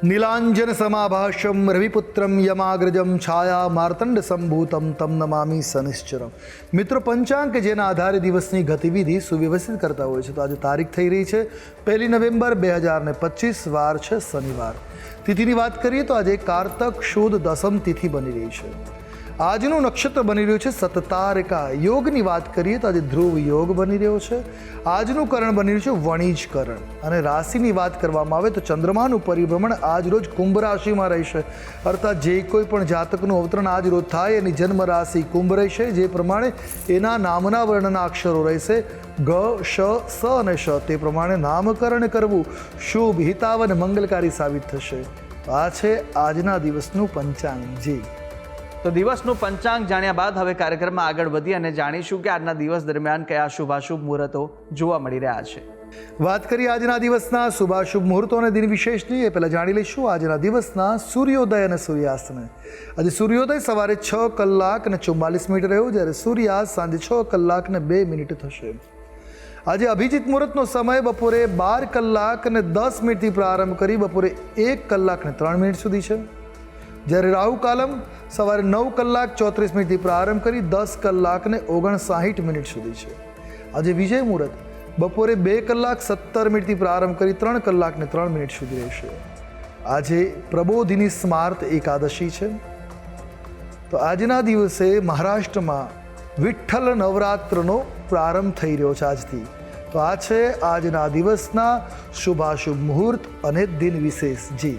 નીલાંજન સમાભાષમ રવિપુત્રમ યમાગ્રજમ છાયા માર્તંડ સંભૂતમ તમ નમામી સનિશ્ચરમ મિત્રો પંચાંગ કે જેના આધારે દિવસની ગતિવિધિ સુવ્યવસ્થિત કરતા હોય છે તો આજે તારીખ થઈ રહી છે પહેલી નવેમ્બર બે હજાર ને પચીસ વાર છે શનિવાર તિથિની વાત કરીએ તો આજે કારતક શુદ્ધ દસમ તિથિ બની રહી છે આજનું નક્ષત્ર બની રહ્યું છે સતતારકા. યોગની વાત કરીએ તો આજે ધ્રુવ યોગ બની રહ્યો છે. આજનું કરણ બની રહ્યું છે વણિજ કરણ. અને રાશિની વાત કરવામાં આવે તો ચંદ્રમાનું પરિભ્રમણ આજ રોજ કુંભ રાશિમાં રહેશે. અર્થાત જે કોઈ પણ જાતકનું અવતરણ આજ રોજ થાય, એની જન્મ રાશિ કુંભ રહેશે, જે પ્રમાણે એના નામના વર્ણના અક્ષરો રહેશે. ગ, શ, સ અને શ. તે પ્રમાણે નામકરણ કરવું શુભ હિતાવ અને મંગલકારી સાબિત થશે. આ છે આજના દિવસનું પંચાંગ. જી. તો દિવસનું પંચાંગ જાણ્યા બાદ હવે કાર્યક્રમમાં આગળ વધી અને જાણીશું કે આજના દિવસ દરમિયાન કયા શુભાશુભ મુહૂર્તો જોવા મળી રહ્યા છે. વાત કરીએ આજના દિવસના શુભાશુભ મુહૂર્તો અને દિન વિશેષની, એ પહેલાં જાણી લઈશું આજના દિવસના સૂર્યોદય અને સૂર્યાસ્તને. આજે સૂર્યોદય સવારે છ કલાક અને ચુમ્માલીસ મિનિટ રહ્યો, જ્યારે સૂર્યાસ્ત સાંજે છ કલાક ને બે મિનિટ થશે. આજે અભિજીત મુહૂર્તનો સમય બપોરે બાર કલાક અને દસ મિનિટથી પ્રારંભ કરી બપોરે એક કલાક ને ત્રણ મિનિટ સુધી છે. જ્યારે રાહુ કાલમ સવારે નવ કલાક ચોત્રીસ મિનિટથી પ્રારંભ કરી દસ કલાકને ઓગણસાઠ મિનિટ સુધી છે. આજે વિજય મુહૂર્ત બપોરે બે કલાક સત્તર મિનિટથી પ્રારંભ કરી ત્રણ કલાકને ત્રણ મિનિટ સુધી રહેશે. આજે પ્રબોધિની સ્માર્ત એકાદશી છે. તો આજના દિવસે મહારાષ્ટ્રમાં વિઠ્ઠલ નવરાત્રનો પ્રારંભ થઈ રહ્યો છે આજથી. તો આ છે આજના દિવસના શુભાશુભ મુહૂર્ત અને દિન વિશેષ જી.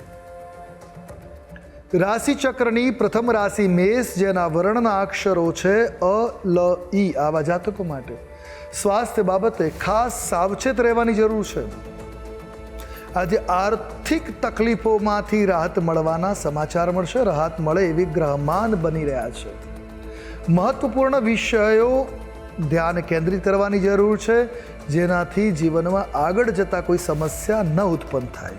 રાશિ ચક્રની પ્રથમ રાશિ મેષ, જેના વર્ણના અક્ષરો છે અ, લ, ઈ. આવા જાતકો માટે સ્વાસ્થ્ય બાબતે ખાસ સાવચેત રહેવાની જરૂર છે. આજે આર્થિક તકલીફોમાંથી રાહત મળવાના સમાચાર મળશે. રાહત મળે એવી ગ્રહમાન બની રહ્યા છે. મહત્વપૂર્ણ વિષયો ધ્યાન કેન્દ્રિત કરવાની જરૂર છે, જેનાથી જીવનમાં આગળ જતાં કોઈ સમસ્યા ન ઉત્પન્ન થાય.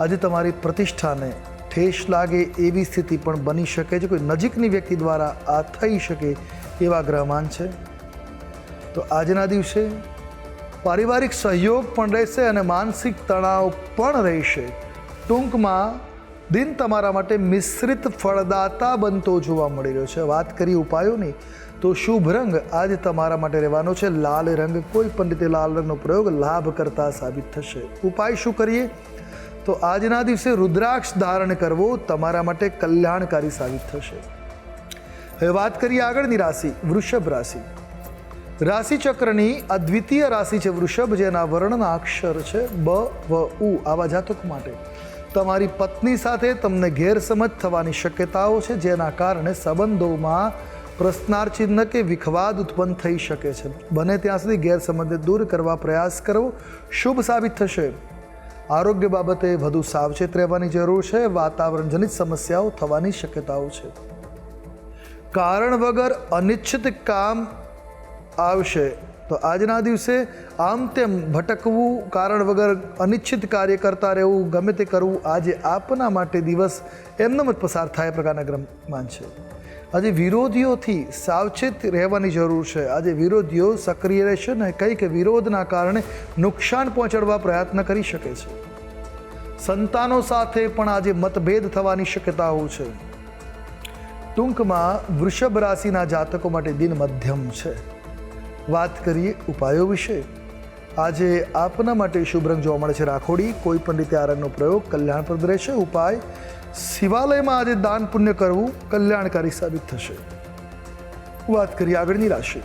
આજે તમારી પ્રતિષ્ઠાને ઠેસ લાગે એવી સ્થિતિ પણ બની શકે છે. કોઈ નજીકની વ્યક્તિ દ્વારા આ થઈ શકે એવા ગ્રહમાન છે. તો આજના દિવસે પારિવારિક સહયોગ પણ રહેશે અને માનસિક તણાવ પણ રહેશે. ટૂંકમાં દિન તમારા માટે મિશ્રિત ફળદાતા બનતો જોવા મળી રહ્યો છે. વાત કરી ઉપાયોની, તો શુભ રંગ આજે તમારા માટે રહેવાનો છે. લાલ રંગ કોઈ પણ રીતે લાલ રંગનો પ્રયોગ લાભ કરતા સાબિત થશે. ઉપાય શું કરીએ? તો આજના દિવસે રુદ્રાક્ષ ધારણ કરવો તમારા માટે કલ્યાણકારી સાબિત થશે. હવે વાત કરીએ આગળની રાશિ, વૃષભ રાશિ. રાશિ ચક્રની અદ્વિતીય રાશિ છે વૃષભ, જેના વર્ણના અક્ષર છે બ, વ, ઉ, આવા જાતક માટે. તમારી પત્ની સાથે તમને ગેરસમજ થવાની શક્યતાઓ છે, જેના કારણે સંબંધોમાં પ્રશ્નાર્ચિહ્ન કે વિખવાદ ઉત્પન્ન થઈ શકે છે. બને ત્યાં સુધી ગેરસમજને દૂર કરવા પ્રયાસ કરવો શુભ સાબિત થશે. આરોગ્ય બાબતે વધુ સાવચેત રહેવાની જરૂર છે, વાતાવરણજનિત સમસ્યાઓ થવાની શક્યતાઓ છે. કારણ વગર અનિચ્છિત કામ આવશે તો આજના દિવસે આમ તેમ ભટકવું, કારણ વગર અનિચ્છિત કાર્ય કરતા રહેવું, ગમે તે કરવું આજે આપના માટે દિવસ એમનેમ જ પસાર થાય પ્રકારના ગ્રહમાન છે. આજે વિરોધીઓથી સાવચેત રહેવાની જરૂર છે. આજે વિરોધીઓ સક્રિય રહેશે ને કંઈક વિરોધના કારણે નુકસાન પહોંચાડવા પ્રયત્ન કરી શકે છે. સંતાનો સાથે પણ આજે મતભેદ થવાની શક્યતાઓ છે. ટૂંકમાં વૃષભ રાશિના જાતકો માટે દિન મધ્યમ છે. વાત કરીએ ઉપાયો વિશે. આજે આપના માટે શુભ રંગ જોવા મળે છે. રાખોડી કોઈ પણ રીતે આ રંગનો પ્રયોગ કલ્યાણપ્રદ રહેશે. ઉપાય શિવાલયમાં આજે દાન પુણ્ય કરવું કલ્યાણકારી સાબિત થશે. વાત કરીએ આગળની રાશિ,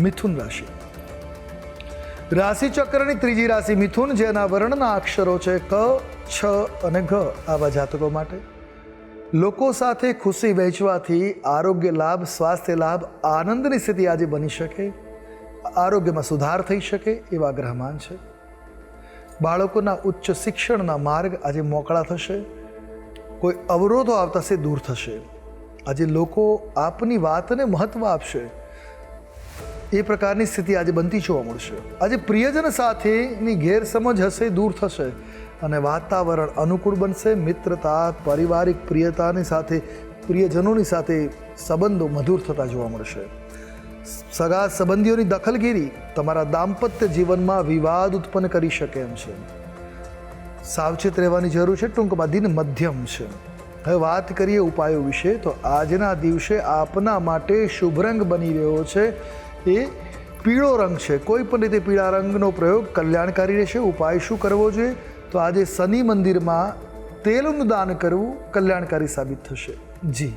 મિથુન રાશિ. રાશિ ચક્રની ત્રીજી રાશિ મિથુન, જેના વર્ણના અક્ષરો છે ક, છ અને ઘ. આવા જાતકો માટે લોકો સાથે ખુશી વહેંચવાથી આરોગ્ય લાભ, સ્વાસ્થ્ય લાભ, આનંદની સ્થિતિ આજે બની શકે. આરોગ્યમાં સુધાર થઈ શકે એવા ગ્રહમાન છે. બાળકોના ઉચ્ચ શિક્ષણના માર્ગ આજે મોકળા થશે. કોઈ અવરોધો આવતા છે દૂર થશે. આજે લોકો આપની વાતને મહત્ત્વ આપશે. એ પ્રકારની સ્થિતિ આજે બનતી જોવા મળશે. આજે પ્રિયજન સાથેની ગેરસમજ હશે, દૂર થશે અને વાતાવરણ અનુકૂળ બનશે. મિત્રતા, પારિવારિક પ્રિયતાની સાથે, પ્રિયજનોની સાથે સંબંધો મધુર થતા જોવા મળશે. સગા સંબંધીઓની દખલગીરી તમારા દાંપત્ય જીવનમાં વિવાદ ઉત્પન્ન કરી શકે એમ છે. સાવચેત રહેવાની જરૂર છે. ટૂંકમાં દિન મધ્યમ છે. હવે વાત કરીએ ઉપાયો વિશે, તો આજના દિવસે આપના માટે શુભ રંગ બની રહ્યો છે. એ પીળો રંગ છે. કોઈ પણ રીતે પીળા રંગનો પ્રયોગ કલ્યાણકારી રહેશે. ઉપાય શું કરવો જોઈએ? તો આજે શનિ મંદિરમાં તેલનું દાન કરવું કલ્યાણકારી સાબિત થશે. જી.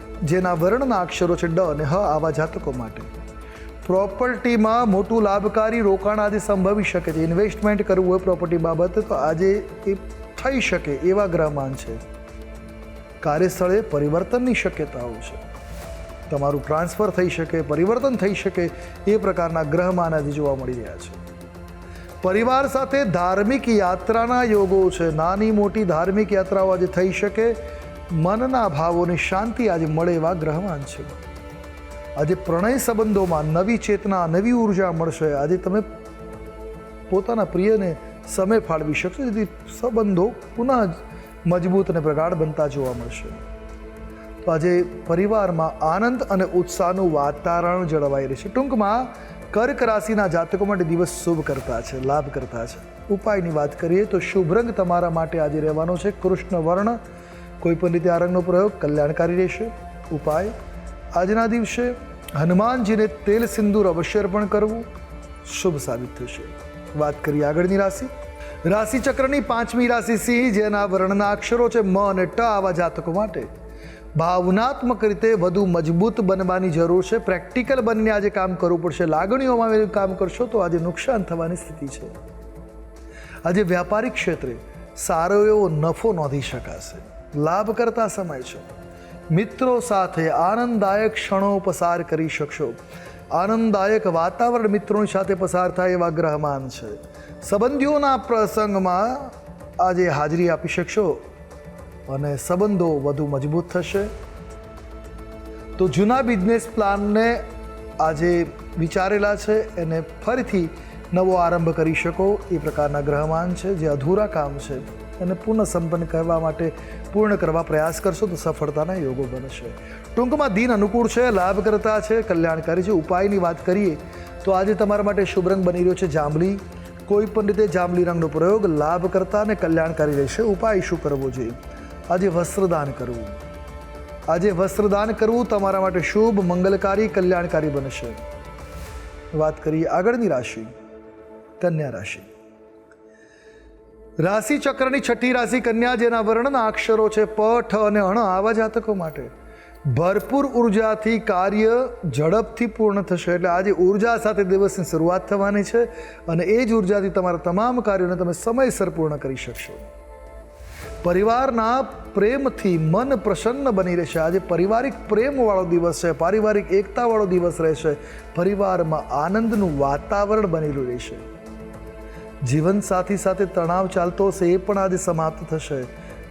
જેના વર્ણના અક્ષરો છે ડ અને હ આવા જાતકો માટે. પ્રોપર્ટીમાં મોટું લાભકારી રોકાણ આજે સંભવી શકે છે. ઇન્વેસ્ટમેન્ટ કરવું હોય પ્રોપર્ટી બાબતે તો આજે એ થઈ શકે એવા ગ્રહમાન છે. કાર્યસ્થળે પરિવર્તનની શક્યતાઓ છે. તમારું ટ્રાન્સફર થઈ શકે, પરિવર્તન થઈ શકે એ પ્રકારના ગ્રહમાન આજે જોવા મળી રહ્યા છે. પરિવાર સાથે ધાર્મિક યાત્રાના યોગો છે. નાની મોટી ધાર્મિક યાત્રાઓ આજે થઈ શકે મનના ભાવોની શાંતિ આજે મળે એવા ગ્રહમાન છે. આજે પ્રણય સંબંધોમાં નવી ચેતના, નવી ઊર્જા મળશે. આજે તમે પોતાના પ્રિયને સમય ફાળવી શકશો, જેથી સંબંધો પુનઃ મજબૂત અને પ્રગાઢ બનતા જોવા મળશે. તો આજે પરિવારમાં આનંદ અને ઉત્સાહનું વાતાવરણ જળવાઈ રહેશે. ટૂંકમાં, કર્ક રાશિના જાતકો માટે દિવસ શુભ કરતા છે, લાભ કરતા છે. ઉપાયની વાત કરીએ તો શુભ રંગ તમારા માટે આજે રહેવાનો છે. કૃષ્ણ વર્ણ કોઈ પણ રીતે આ રંગનો પ્રયોગ કલ્યાણકારી રહેશે. ઉપાય, આજના દિવસે હનુમાનજીને તેલ સિંદૂર અવશ્ય અર્પણ કરવું શુભ સાબિત થશે. વાત કરીએ આગળની રાશિ. રાશિ ચક્રની પાંચમી રાશિ સિંહ, જેના વર્ણના અક્ષરો છે મ અને ટ આવા જાતકો માટે. ભાવનાત્મક રીતે વધુ મજબૂત બનવાની જરૂર છે. પ્રેક્ટિકલ બનીને આજે કામ કરવું પડશે. લાગણીઓમાં કામ કરશો તો આજે નુકસાન થવાની સ્થિતિ છે. આજે વ્યાપારિક ક્ષેત્રે સારો એવો નફો નોંધી શકાશે. લાભ કરતા સમય છે. મિત્રો સાથે આનંદદાયક ક્ષણો પસાર કરી શકશો. આનંદદાયક વાતાવરણ મિત્રોની સાથે પસાર થાય એવા ગ્રહમાન છે. સંબંધીઓના પ્રસંગમાં આજે હાજરી આપી શકશો અને સંબંધો વધુ મજબૂત થશે. તો જૂના બિઝનેસ પ્લાનને આજે વિચારેલા છે, એને ફરીથી નવો આરંભ કરી શકો. એ પ્રકારના ગ્રહમાન છે, જે અધૂરા કામ છે. એને પૂર્ણ સંપન્ન કરવા માટે પૂર્ણ કરવા પ્રયાસ કરશો તો સફળતાના યોગો બનશે. ટૂંકમાં દિન અનુકૂળ છે લાભકર્તા છે, કલ્યાણકારી છે. ઉપાયની વાત કરીએ તો આજે તમારા માટે શુભ રંગ બની રહ્યો છે જાંબલી. કોઈ પણ રીતે જાંબલી રંગનો પ્રયોગ લાભકર્તા અને કલ્યાણકારી રહેશે. ઉપાય શું કરવો જોઈએ? આજે વસ્ત્રદાન કરવું. આજે વસ્ત્રદાન કરવું તમારા માટે શુભ, મંગલકારી, કલ્યાણકારી બનશે. વાત કરીએ આગળની રાશિ. કન્યા રાશિ. રાશિ ચક્રની છઠ્ઠી રાશિ કન્યા, જેના વર્ણના અક્ષરો છે પ, ઠ અને અણ, આવા જાતકો માટે ભરપૂર ઉર્જાથી કાર્ય ઝડપથી પૂર્ણ થશે. એટલે આજે ઊર્જા સાથે દિવસની શરૂઆત થવાની છે અને એ જ ઉર્જાથી તમારા તમામ કાર્યોને તમે સમયસર પૂર્ણ કરી શકશો. પરિવારના પ્રેમથી મન પ્રસન્ન બની રહેશે. આજે પારિવારિક પ્રેમવાળો દિવસ છે, પારિવારિક એકતાવાળો દિવસ રહેશે. પરિવારમાં આનંદનું વાતાવરણ બનેલું રહેશે. જીવનસાથી સાથે તણાવ ચાલતો હશે એ પણ આજે સમાપ્ત થશે.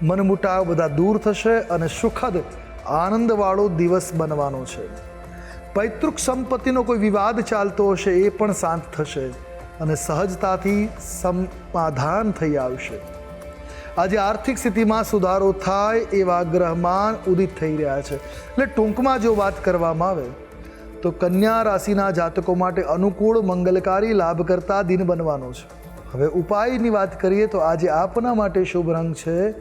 મનમુટાવ બધા દૂર થશે અને સુખદ, આનંદવાળો દિવસ બનવાનો છે. પૈતૃક સંપત્તિનો કોઈ વિવાદ ચાલતો હશે એ પણ શાંત થશે અને સહજતાથી સમાધાન થઈ આવશે. આજે આર્થિક સ્થિતિમાં સુધારો થાય એવા ગ્રહમાન ઉદિત થઈ રહ્યા છે. એટલે ટૂંકમાં જો વાત કરવામાં આવે, તો કન્યા રાશિના જાતકો માટે અનુકૂળ, મંગલકારી લાભ કરતા દિન બનવાનો છે. હવે ઉપાયની વાત કરીએ તો આજે આપના માટે શુભ રંગ છે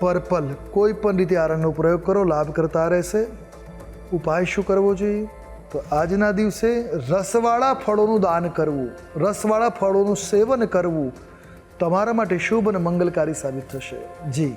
પર્પલ. કોઈ પણ રીતે આ રંગનો પ્રયોગ કરો, લાભ કરતા રહેશે. ઉપાય શું કરવો જોઈએ? તો આજના દિવસે રસવાળા ફળોનું દાન કરવું, રસવાળા ફળોનું સેવન કરવું તમારા માટે શુભ અને મંગલકારી સાબિત થશે. જી.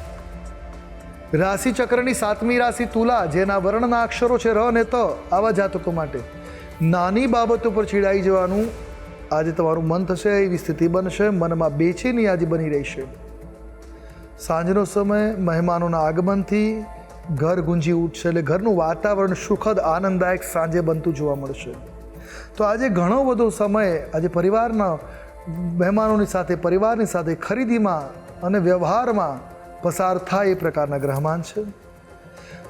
રાશિ ચક્રની સાતમી રાશિ તુલા, જેના વર્ણના અક્ષરો છે ર ને ત, આવા જાતકો માટે. નાની બાબતો પર ચીડાઈ જવાનું આજે તમારું મન થશે, એવી સ્થિતિ બનશે, મનમાં બેચેની આજે બની રહેશે. સાંજનો સમય મહેમાનોના આગમનથી ઘર ગુંજી ઉઠશે એટલે ઘરનું વાતાવરણ સુખદ, આનંદદાયક સાંજે બનતું જોવા મળશે. તો આજે ઘણો બધો સમય આજે પરિવારના મહેમાનોની સાથે, પરિવારની સાથે ખરીદીમાં અને વ્યવહારમાં પસાર થાય એ પ્રકારના ગ્રહમાન છે.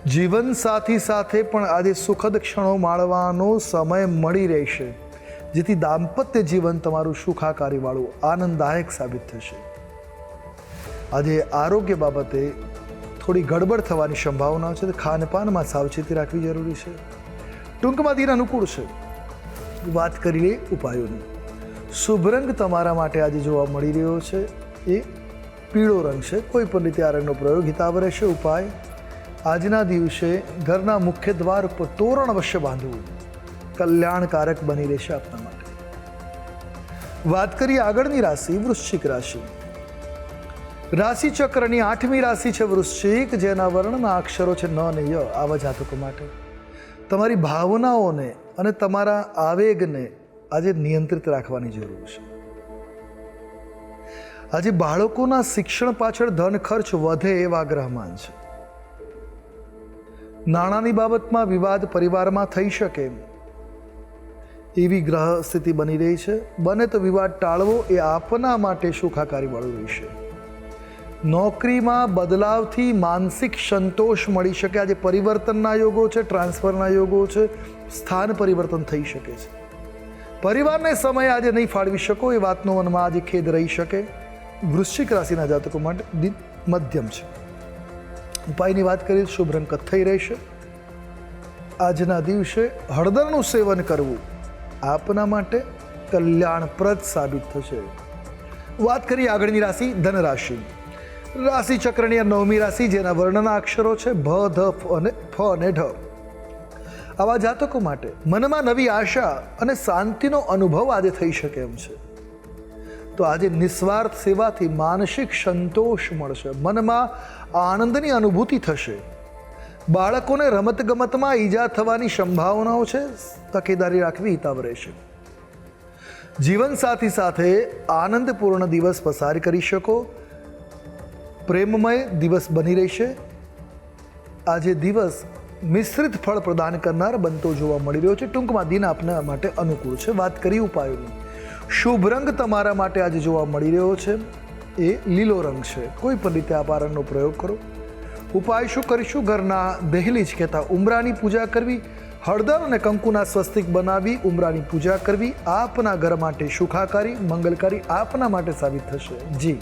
જીવન સાથી સાથે પણ આજે સુખદ ક્ષણો માણવાનો સમય મળી રહેશે જેથી દાંપત્ય જીવન તમારું સુખાકારીવાળું આનંદદાયક સાબિત થશે. આજે આરોગ્ય બાબતે થોડી ગડબડ થવાની સંભાવના છે, તો ખાનપાનમાં સાવચેતી રાખવી જરૂરી છે. ટૂંકમાં દિન અનુકૂળ છે. વાત કરીએ ઉપાયોની. શુભ રંગ તમારા માટે આજે જોવા મળી રહ્યો છે. એ પીળો રંગ છે. કોઈ પણ રીતે આ રંગનો પ્રયોગ હિતાવ રહેશે. ઉપાય? આજના દિવસે ઘરના મુખ્ય દ્વાર ઉપર તોરણ અવશ્ય બાંધવું. કલ્યાણકારક બની રહેશે આપના માટે. વાત કરીએ આગળની રાશિ, વૃશ્ચિક રાશિ. રાશિ ચક્રની આઠમી રાશિ છે વૃશ્ચિક, જેના વર્ણના અક્ષરો છે ન અને ય, આવા જાતકો માટે. તમારી ભાવનાઓને અને તમારા આવેગને આજે નિયંત્રિત રાખવાની જરૂર છે. આજે બાળકોના શિક્ષણ પાછળ ધન ખર્ચ વધે એવા ગ્રહમાન છે. નાણાંની બાબતમાં વિવાદ પરિવારમાં થઈ શકે. એવી ગ્રહ સ્થિતિ બની રહી છે. બને તો વિવાદ ટાળવો એ આપના માટે સુખાકારી વાળું રહેશે નોકરીમાં બદલાવથી માનસિક સંતોષ મળી શકે. આજે પરિવર્તનના યોગો છે, ટ્રાન્સફરના યોગો છે, સ્થાન પરિવર્તન થઈ શકે છે. પરિવારને સમય આજે નહીં ફાળવી શકો એ વાતનો મનમાં આજે ખેદ રહી શકે. વૃશ્ચિક રાશિના જાતકો માટે મધ્યમ છે. ઉપાયની વાત કરીએ શુભ રંગ કથ્થઈ રહેશે આજના દિવસે હળદરનું સેવન કરવું આપના માટે કલ્યાણપ્રદ સાબિત થશે. વાત કરીએ આગળની રાશિ ધન રાશિ રાશિ ચક્રની નવમી રાશિ, જેના વર્ણના અક્ષરો છે ભ, ધ, ફ અને ફ અને ઢ. આવા જાતકો માટે મનમાં નવી આશા અને શાંતિનો અનુભવ આજે થઈ શકે એમ છે. તો આજે નિસ્વાર્થ સેવાથી માનસિક સંતોષ મળશે. મનમાં આનંદની અનુભૂતિ થશે. બાળકોને રમતગમતમાં ઈજા થવાની સંભાવનાઓ છે. તકેદારી રાખવી હિતાવ રહેશે. જીવનસાથી સાથે આનંદપૂર્ણ દિવસ પસાર કરી શકો. પ્રેમમય દિવસ બની રહેશે. આજે દિવસ મિશ્રિત ફળ પ્રદાન કરનાર બનતો જોવા મળી રહ્યો છે. ટૂંકમાં દિન આપના માટે અનુકૂળ છે. વાત કરી ઉપાયોની. શુભ રંગ તમારા માટે આજે જોવા મળી રહ્યો છે. એ લીલો રંગ છે. કોઈ પણ રીતે આ રંગનો પ્રયોગ કરો. ઉપાય શું કરીશું? ઘરના દહેલી જ કહેતા ઉમરાની પૂજા કરવી, હળદર અને કંકુના સ્વસ્તિક બનાવી ઉમરાની પૂજા કરવી, આપના ઘર માટે સુખાકારી મંગલકારી આપના માટે સાબિત થશે. જી.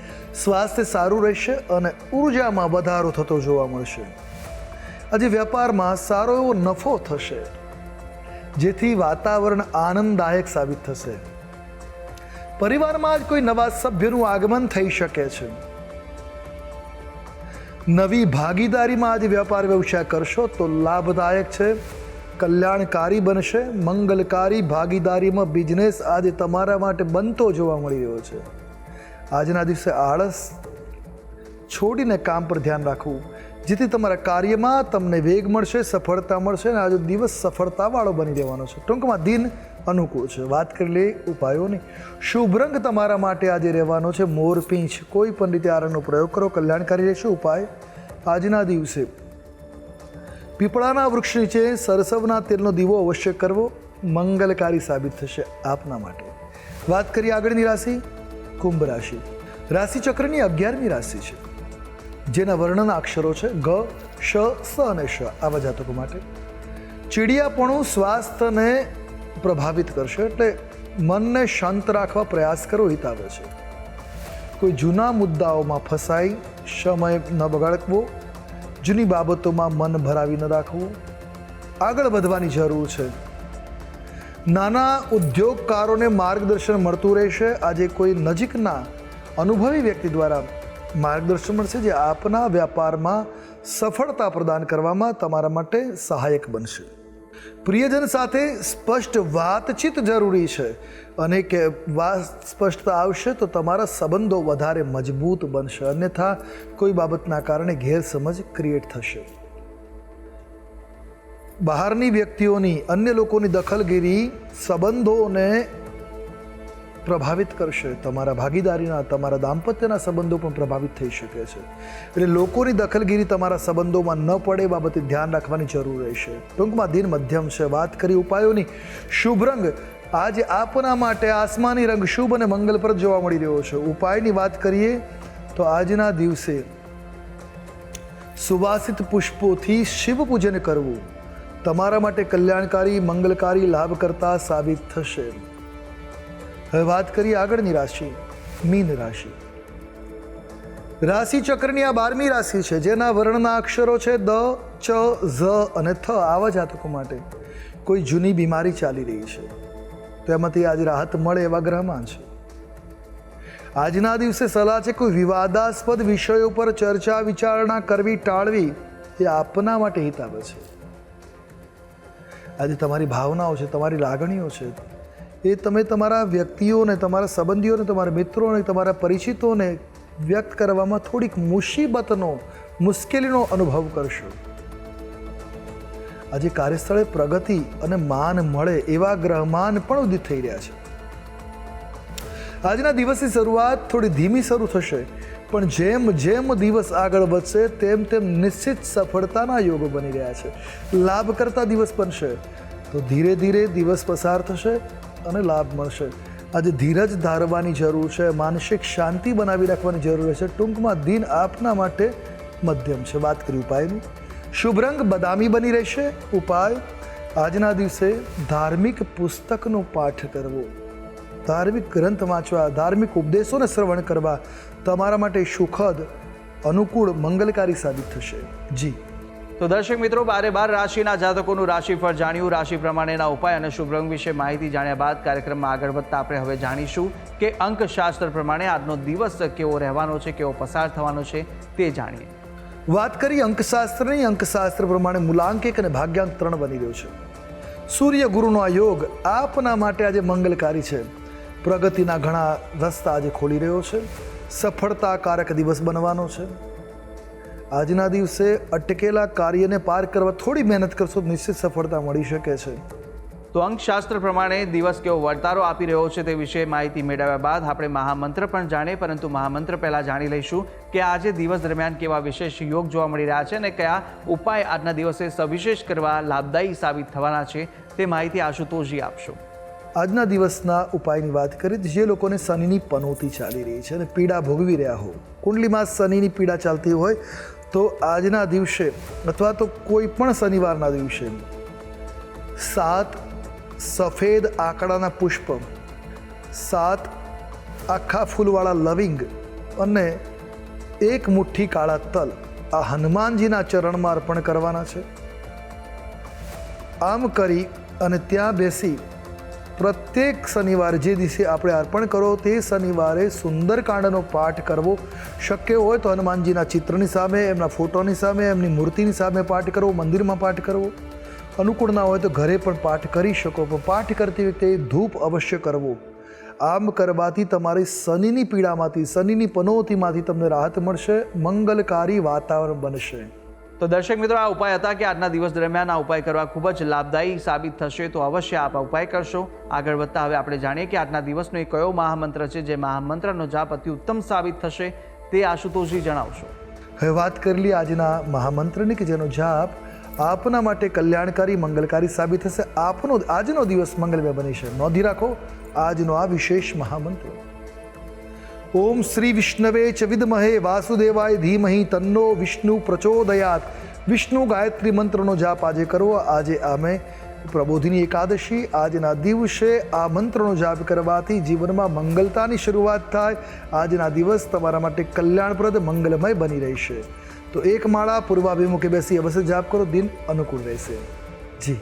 સ્વાસ્થ્ય સારું રહેશે અને ઉર્જામાં વધારો થતો જોવા મળશે. આજે વેપારમાં સારો એવો નફો થશે, જેથી વાતાવરણ આનંદદાયક સાબિત થશે. પરિવારમાં જ કોઈ નવા સભ્યનું આગમન થઈ શકે છે. નવી ભાગીદારીમાં આજે વ્યાપાર વ્યવસાય કરશો તો લાભદાયક છે, કલ્યાણકારી બનશે, મંગલકારી ભાગીદારીમાં બિઝનેસ આજે તમારા માટે બનતો જોવા મળી રહ્યો છે. આજના દિવસે આળસ છોડીને કામ પર ધ્યાન રાખવું. જેથી તમારા કાર્યમાં તમને વેગ મળશે, સફળતા મળશે અને આજે દિવસ સફળતાવાળો બની રહેવાનો છે. ટૂંકમાં દિન અનુકૂળ છે. વાત કરી લઈએ ઉપાયોની. શુભ રંગ તમારા માટે આજે રહેવાનો છે. મોરપીંછ કોઈ પણ રીતે આ પ્રયોગ કરો. કલ્યાણકારી રહેશે. ઉપાય આજના દિવસે. પીપળાના વૃક્ષ નીચે સરસવના તેલનો દીવો અવશ્ય કરવો મંગલકારી સાબિત થશે આપના માટે. વાત કરીએ આગળની રાશિ. કુંભ રાશિ. રાશિ ચક્રની અગિયારમી રાશિ છે. જેના વર્ણના અક્ષરો છે ગ, શ, સ અને શ આવા જાતકો માટે. ચીડિયાપણું સ્વાસ્થ્યને પ્રભાવિત કરશે એટલે મનને શાંત રાખવા પ્રયાસ કરો હિતાવે છે. કોઈ જૂના મુદ્દાઓમાં ફસાઈ, સમય ન બગાડવો જૂની બાબતોમાં મન ભરાવી ન રાખવું. આગળ વધવાની જરૂર છે. નાના ઉદ્યોગકારોને માર્ગદર્શન મળતું રહેશે. આજે કોઈ નજીકના અનુભવી વ્યક્તિ દ્વારા માર્ગદર્શન મળશે જે આપના વ્યાપારમાં સફળતા પ્રદાન કરવામાં તમારા માટે સહાયક બનશે. પ્રિયજન સાથે સ્પષ્ટ વાતચીત જરૂરી છે અને કે વાત સ્પષ્ટતા આવશે તો તમારા સંબંધો વધારે મજબૂત બનશે. અન્યથા કોઈ બાબતના કારણે ગેરસમજ ક્રિએટ થશે. બહારની વ્યક્તિઓની અન્ય લોકોની દખલગીરી સંબંધોને પ્રભાવિત કરશે. તમારા ભાગીદારીના, તમારા દાંપત્યના સંબંધો પણ પ્રભાવિત થઈ શકે છે. એટલે લોકોની દખલગીરી તમારા સંબંધોમાં ન પડે બાબતે ધ્યાન રાખવાની જરૂર રહેશે. ટૂંકમાં દિન મધ્યમ છે. વાત કરી ઉપાયોની. શુભ રંગ. આજે આપના માટે આસમાની રંગ શુભ અને મંગલપ્રદ જોવા મળી રહ્યો છે. ઉપાયની વાત કરીએ તો આજના દિવસે સુવાસિત પુષ્પોથી શિવ પૂજન કરવું. તમારા માટે કલ્યાણકારી, મંગલકારી, લાભકર્તા સાબિત થશે. હવે વાત કરીએ આગળની રાશિ, મીન રાશિ. રાશિ ચક્રની આ બારમી રાશિ છે, જેના વર્ણના અક્ષરો છે દ, ચ, ઝ અને થ આવા જાતકો માટે કોઈ જૂની બીમારી ચાલી રહી છે. તો એમાંથી આજે રાહત મળે એવા ગ્રહમાં છે. આજના દિવસે સલાહ છે કોઈ વિવાદાસ્પદ વિષયો પર ચર્ચા વિચારણા કરવી, ટાળવી એ આપના માટે હિત આવે છે. આજે તમારી ભાવનાઓ છે, તમારી લાગણીઓ છે, એ તમે તમારા વ્યક્તિઓને, તમારા સંબંધીઓને, તમારા મિત્રોને, તમારા પરિચિતોને વ્યક્ત કરવામાં થોડીક મુસીબતનો, મુશ્કેલીનો અનુભવ કરશો. આજે કાર્યસ્થળે પ્રગતિ અને માન મળે એવા ગ્રહમાન પણ ઉદિત થઈ રહ્યા છે. આજના દિવસની શરૂઆત થોડી ધીમી શરૂ થશે. પણ જેમ જેમ દિવસ આગળ વધશે, તેમ તેમ નિશ્ચિત સફળતાના યોગો બની રહ્યા છે. લાભ કરતા દિવસ બનશે. તો ધીરે ધીરે દિવસ પસાર થશે અને લાભ મળશે. આજે ધીરજ ધારવાની જરૂર છે, માનસિક શાંતિ બનાવી રાખવાની જરૂર છે. ટૂંકમાં દિન આપના માટે મધ્યમ છે. વાત કરી ઉપાયની. શુભ રંગ બદામી બની રહેશે. ઉપાય, આજના દિવસે ધાર્મિક પુસ્તકનો પાઠ કરવો. ધાર્મિક ગ્રંથ વાંચવા, ધાર્મિક ઉપદેશોને શ્રવણ કરવા તમારા માટે સુખદ અનુકૂળ મંગલકારી સાબિત થશે. જી. તો દર્શક મિત્રો બારે બાર રાશિના જાતકોનું રાશિફળ જાણ્યું. રાશિ પ્રમાણેના ઉપાય અને શુભ રંગ વિશે માહિતી જાણ્યા બાદ કાર્યક્રમમાં આગળ વધતા આપણે હવે જાણીશું કે અંકશાસ્ત્ર પ્રમાણે આજનો દિવસ કેવો રહેવાનો છે કેવો પસાર થવાનો છે તે જાણીએ. વાત કરી અંકશાસ્ત્રની. અંકશાસ્ત્ર પ્રમાણે મૂલાંક એક અને ભાગ્યાંક ત્રણ બની રહ્યો છે. સૂર્ય ગુરુનો આ યોગ આપના માટે આજે મંગલકારી છે. પ્રગતિના ઘણા રસ્તા આજે ખોલી રહ્યો છે. સફળતાકારક દિવસ બનવાનો છે. આજના દિવસે અટકેલા કાર્યને પાર કરવા થોડી મહેનત કરશો નિશ્ચિત સફળતા મળી શકે છે. તો અંકશાસ્ત્ર પ્રમાણે દિવસ કેવો વર્તારો આપી રહ્યો છે તે વિશે માહિતી મેળવ્યા બાદ આપણે મહામંત્ર પણ જાણીએ, પરંતુ મહામંત્ર પહેલાં જાણી લઈશું કે આજે દિવસ દરમિયાન કેવા વિશેષ યોગ જોવા મળી રહ્યા છે અને કયા ઉપાય આજના દિવસે સવિશેષ કરવા લાભદાયી સાબિત થવાના છે તે માહિતી આશુતોષજી આપશો. આજના દિવસના ઉપાયની વાત કરીએ જે લોકોને શનિની પનોતી ચાલી રહી છે અને પીડા ભોગવી રહ્યા હો કુંડલીમાં શનિની પીડા ચાલતી હોય, તો આજના દિવસે અથવા તો કોઈ પણ શનિવારના દિવસે સાત સફેદ આંકડાના પુષ્પ, સાત આખા ફૂલવાળા લવિંગ અને એક મુઠ્ઠી કાળા તલ આ હનુમાનજીના ચરણમાં અર્પણ કરવાના છે. આમ કરી અને ત્યાં બેસી પ્રત્યેક શનિવારે જે દિવસે આપણે અર્પણ કરો તે શનિવારે સુંદરકાંડનો પાઠ કરવો શક્ય હોય તો હનુમાનજીના ચિત્રની સામે, એમના ફોટોની સામે, એમની મૂર્તિની સામે પાઠ કરવો, મંદિરમાં પાઠ કરવો. અનુકૂળ ના હોય તો ઘરે પણ પાઠ કરી શકો, પણ પાઠ કરતી વખતે ધૂપ અવશ્ય કરવો. આમ કરવાથી તમારી શનિની પીડામાંથી, શનિની પનોતીમાંથી તમને રાહત મળશે, મંગલકારી વાતાવરણ બનશે. તો દર્શક મિત્રો, આ ઉપાય હતા કે આજના દિવસ દરમિયાન આ ઉપાય કરવા ખૂબ જ લાભદાયી સાબિત થશે તો અવશ્ય આપ ઉપાય કરશો. આગળ વધતા હવે આપણે જાણીએ કે આજના દિવસનો એ કયો મહામંત્ર છે જે મહામંત્રનો જાપ અતિ ઉત્તમ સાબિત થશે તે આશુતોષજી જણાવશો. હવે વાત કરી આજના મહામંત્રની કે જેનો જાપ આપના માટે કલ્યાણકારી, મંગલકારી સાબિત થશે. આપનો આજનો દિવસ મંગલમય બની છે. નોંધી રાખો, આજનો આ વિશેષ મહામંત્ર. ઓમ શ્રી વિષ્ણવે ચ વિદમહે વાસુદેવાય ધીમહી તન્નો વિષ્ણુ પ્રચોદયાત વિષ્ણુ ગાયત્રી મંત્રનો જાપ આજે કરવો આજે અમે પ્રબોધિની એકાદશી આજના દિવસે આ મંત્રનો જાપ કરવાથી જીવનમાં મંગલતાની શરૂઆત થાય આજના દિવસ તમારા માટે કલ્યાણપ્રદ મંગલમય બની રહેશે તો એક માળા પૂર્વાભિમુખે બેસી અવશ્ય જાપ કરો દિન અનુકૂળ રહેશે જી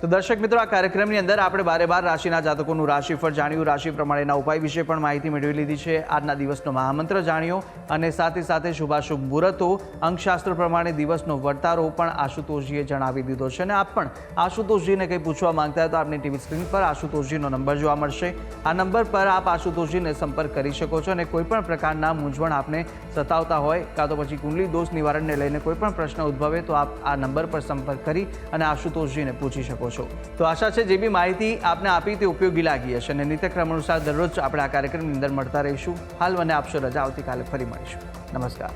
તો દર્શક મિત્રો, આ કાર્યક્રમની અંદર આપણે બારે બાર રાશિના જાતકોનું રાશિફળ જાણ્યું. રાશિ પ્રમાણેના ઉપાય વિશે પણ માહિતી મેળવી લીધી છે. આજના દિવસનો મહામંત્ર જાણ્યો અને સાથે સાથે શુભાશુભ મુહૂર્તો, અંકશાસ્ત્ર પ્રમાણે દિવસનો વર્તારો પણ આશુતોષજીએ જણાવી દીધો છે. અને આપ પણ આશુતોષજીને કંઈ પૂછવા માંગતા હોય તો આપની ટીવી સ્ક્રીન પર આશુતોષજીનો નંબર જોવા મળશે. આ નંબર પર આપ આશુતોષજીને સંપર્ક કરી શકો છો અને કોઈપણ પ્રકારના મૂંઝવણ આપને સતાવતા હોય કાં તો પછી કુંડલી દોષ નિવારણને લઈને કોઈપણ પ્રશ્ન ઉદ્ભવે તો આપ આ નંબર પર સંપર્ક કરી અને આશુતોષજીને પૂછી શકો છો. તો આશા છે જે બી માહિતી આપને આપી તે ઉપયોગી લાગી હશે અને નિત્યક્રમ અનુસાર દરરોજ આપણે આ કાર્યક્રમની અંદર મળતા રહીશું. હાલ મને આપશો રજા. આવતીકાલે ફરી મળીશું. નમસ્કાર.